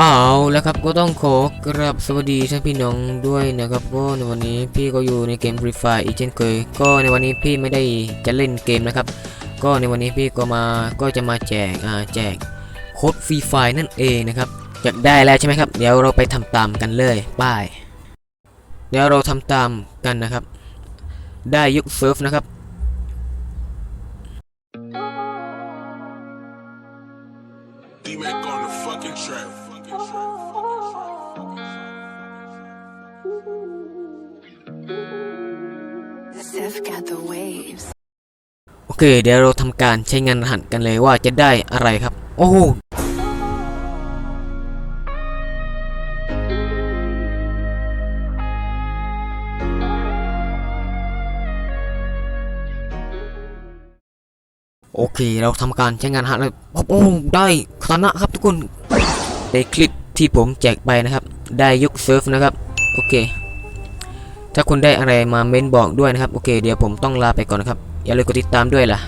เอาแล้วครับก็ต้องขอกราบสวัสดีท่านพี่น้องด้วยนะครับก็ในวันนี้พี่ก็อยู่ในเกม Free Fire อีกเช่นเคยก็ในวันนี้พี่ไม่ได้จะเล่นเกมนะครับ ก็ในวันนี้พี่ก็มาก็จะมาแจกอ่าแจกโค้ด Free Fire นั่นเองนะครับอยากได้แล้วใช่ไหมครับเดี๋ยวเราไปทำตามกันเลยป้ายเดี๋ยวเราทำตามกันนะครับ ได้ยกเซิร์ฟนะครับ D-Mac on the fucking track. โอเค เดี๋ยวเราทำการใช้งานรหัสกันเลยว่าจะได้อะไรครับ โอ้โอเค เราทำการใช้งานรหัสเลยโอ้ได้คานะครับทุกคน ในคลิปที่ผมแจกไปนะครับ ได้ยกเซิร์ฟนะครับ โอเค ถ้าคุณได้อะไรมาเม้นบอกด้วยนะครับ โอเค เดี๋ยวผมต้องลาไปก่อนนะครับ อย่าลืมกดติดตามด้วยล่ะ